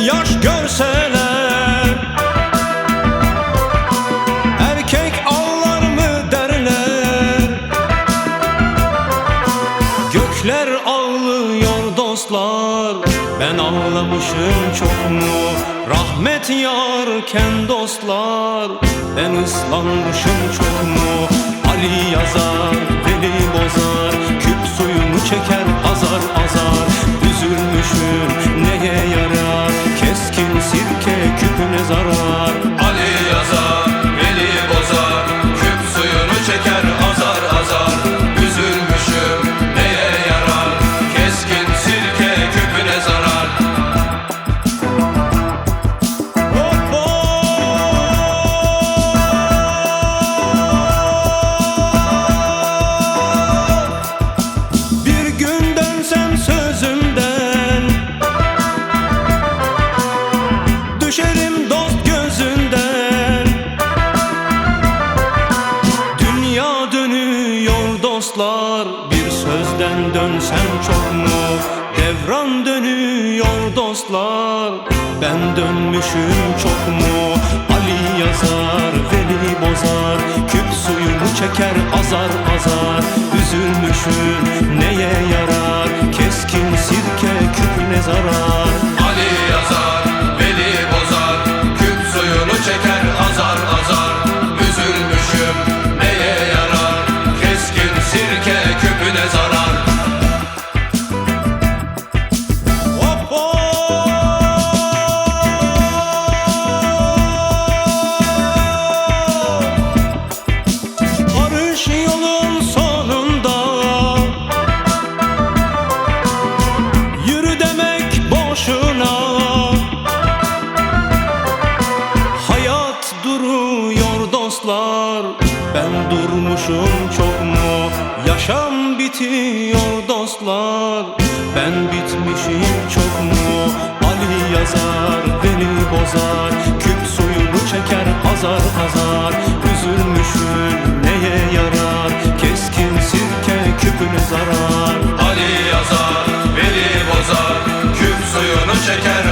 yaş görseler Erkek ağlar mı derler? Gökler ağlıyor dostlar Ben ağlamışım çok mu? Rahmet yarken dostlar Ben ıslanmışım çok mu? Ali yazar beni bozar Küp suyunu çeker çok mu? Devran dönüyor dostlar. Ben dönmüşüm çok mu? Ali yazar, Veli bozar. Küp suyunu çeker azar azar. Üzülmüşüm neye Ben durmuşum çok mu? Yaşam bitiyor dostlar. Ben bitmişim çok mu? Ali yazar beni bozar. Küp suyunu çeker azar azar Üzülmüşüm neye yarar? Keskin sirke küpüne zarar? Ali yazar, Veli bozar. Küp suyunu çeker